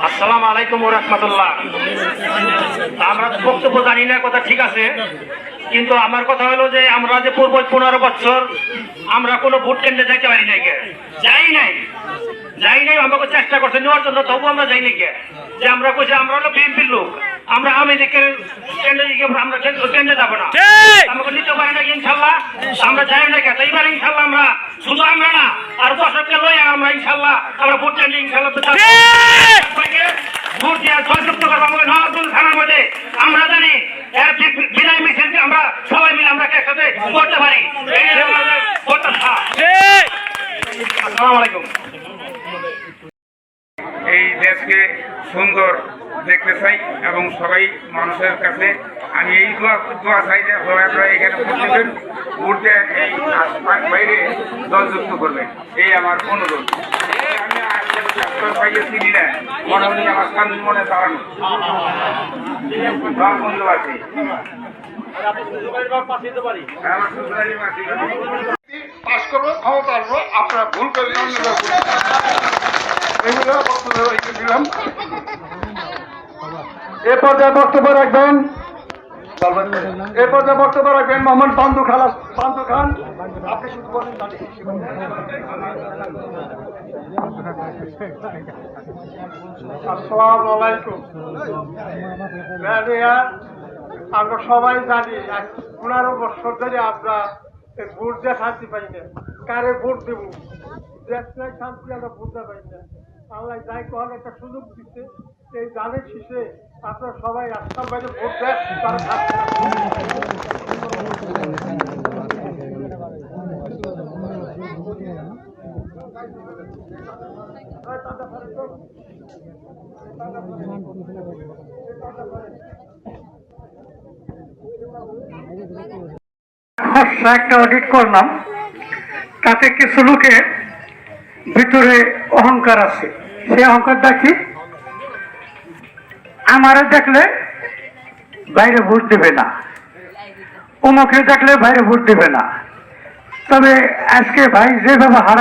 আসসালাম আলাইকুম রহমতুল্লাহ। আমরা বক্তব্য জানি না কথা ঠিক আছে। কিন্তু আমার কথা হলো যে আমরা যে পূর্ব পনেরো বছর আমরা কোনো ভোট কেন্দ্রে যাইতে পারি নাই যাই নাই। যাই নাই আমাকে চেষ্টা করছে নেওয়ার জন্য তবু আমরা যাই নাই। যে আমরা কইছি আমরা হলো বিএনপির লোক। আমরা আমি দেখে আমরা কেন্দ্র- যাব না। আমাকে নিতে পারে না ইনশাল্লাহ। আমরা যাই না কে এইবার ইনশাল্লাহ আমরা শুধু আমরা না আর লই আমরা ইনশাল্লাহ আমরা ভোট চাইলে ইনশাল্লাহ ভোট দিয়ে জয়যুক্ত করব থানার মধ্যে আমরা জানি বিদায় মিছিল আমরা সবাই মিলে আমরা একসাথে করতে পারি? আসসালামু আলাইকুম। দেশকে সুন্দর দেখতে চাই এবং সবাই মানুষের কাছে আমি এই দোয়া চাই যে সবাই আপনারা এখানে ভোট দিয়ে এই বাইরে দলযুক্ত করবেন। এই আমার অনুরোধ। আমি আমার মনে বন্ধু আছে। আপনারা ভুল করে দিন, অন্যরা ভুল করে দিন। এগুলো বক্তব্য রেখে দিলাম এ বক্তব্য রাখবেন। বক্তব্য রাখবেন মোহাম্মদ বান্দু খালাস, বান্দু খান। আমরা সবাই জানি পনেরো বছর ধরে আমরা ভোট দিয়ে শান্তি পাই না। কারে ভোট দেব? শান্তি আমরা বুঝতে পারি না। আল্লাহ যাই কখন একটা সুযোগ দিচ্ছে এই জানের শেষে আপনারা সবাই রাস্তার বাইরে, ভোট দেয়, তারা থাকছে না। খসড়া একটা অডিট করলাম তাতে কিছু লোকের ভিতরে অহংকার আছে। সে অহংকারটা কি আমারে দেখলে বাইরে ভোট দেবে না। অমুকে দেখলে বাইরে ভোট দেবে না। তবে আজকে ভাই যেভাবে হারা